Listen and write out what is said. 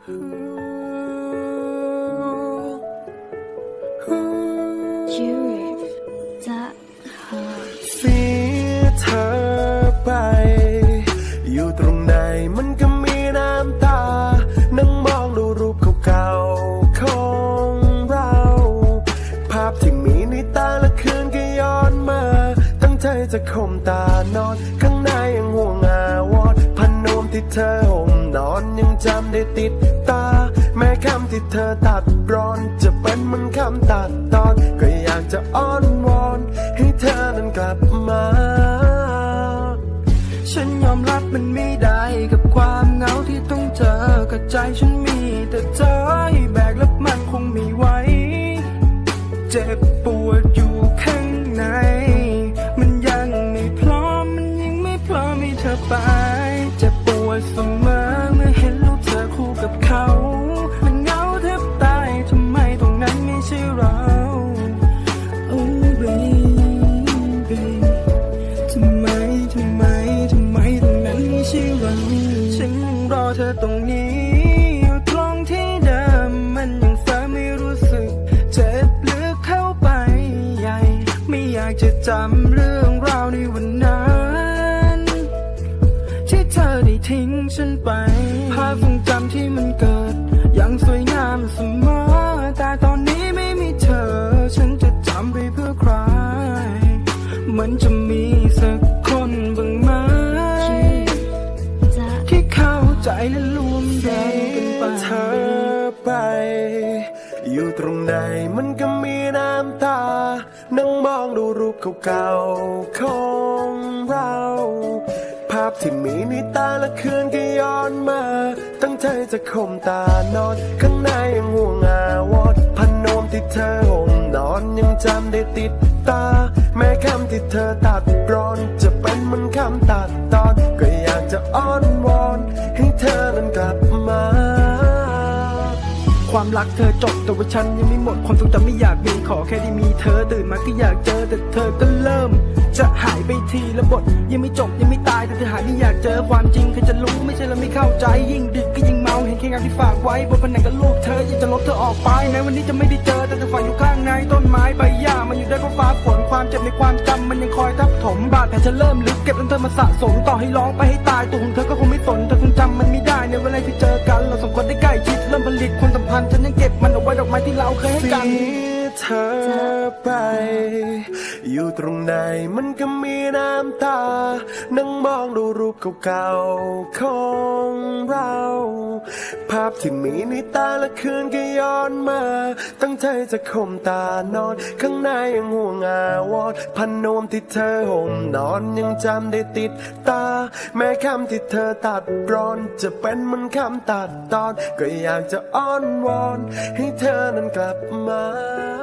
สีเธอไป อยู่ตรงไหนมันก็มีน้ำตา นั่งมองดูรูปเก่าๆของเรา ภาพที่มีในตาละคืนก็ย้อนมา ตั้งใจจะข่มตานอน ข้างในยังห่วงอาวอนพันมที่เธอ จำได้ติดตา แม้คำที่เธอตัดรอน จะเป็นมันคำตัดตอน ก็อยากจะอ้อนวอน ให้เธอนั้นกลับมา ฉันยอมรับมันไม่ได้กับความเหงาที่ต้องเจอกับใจฉันมีแต่เธอให้แบกแล้วมันคงไม่ไหวเจ็บปวดอยู่ข้างใน มันยังไม่พร้อมมันยังไม่พร้อมให้เธอไป รอเธอตรงนี้ อยู่ตรงที่เดิมมันยังสาไม่รู้สึก เจ็บลึกเข้าไปใหญ่ ไม่อยากจะจำเรื่องราวในวันนั้น ที่เธอได้ทิ้งฉันไป ภาพทรงจำที่มันเกิด ยังสวยงามเสมอ ไป อยู่ตรงไหนมันก็มีน้ำตา นั่งมองดูรูปเก่าๆของเรา ภาพที่มีในตาละคืนก็ย้อนมา ตั้งใจจะข่มตานอน ข้างในยังห่วงอาวรณ์พันนมที่เธอห่มนอนยังจำได้ติดตา แม้คำที่เธอตัดรอน จะเป็นมันคำตัดตอน ก็อยากจะอ้อนวอน ให้เธอนั้นกลับมา ความรักเธอจบแต่ว่าฉันยังไม่หมดความทรงจำไม่อยากมีขอแค่ได้มีเธอตื่นมาก็อยากเจอแต่เธอก็เริ่ม จะหายไปทีละบทยังไม่จบยังไม่ตายแต่เธอหายไม่อยากเจอความจริงใครจะรู้ไม่ใช่เราไม่เข้าใจ ยิ่งดึกก็ยิ่งเมาเห็นแค่งานที่ฝากไว้บนผนังกับลูกเธออยากจะลบเธอออกไปแม้วันนี้จะไม่ได้เจอแต่เธอฝันอยู่ข้างในต้นไม้ใบหญ้ามันอยู่ได้เพราะฟ้าฝนความเจ็บในความจำมันยังคอยทับถมบาดแผลจะเริ่มลึกเก็บจนเธอมาสะสมต่อให้ร้องไปให้ตายตัวของเธอก็คงไม่สนเธอคงจำมันไม่ได้ในเวลาที่เจอกันเราสองคนได้ใกล้ชิด มาไม้ที่เราเคยให้กันเธอไป อยู่ตรงไหนมันก็มีน้ำตา นั่งมองดูรูปเก่าๆของเรา ภาพที่มีในตาละคืนก็ย้อนมา ตั้งใจจะข่มตานอน ข้างในยังห่วงอาวรณ์พันนมที่เธอห่มนอนยังจำได้ติดตา แม้คำที่เธอตัดรอน จะเป็นเหมันคำตัดตอน ก็อยากจะอ้อนวอน ให้เธอนั้นกลับมา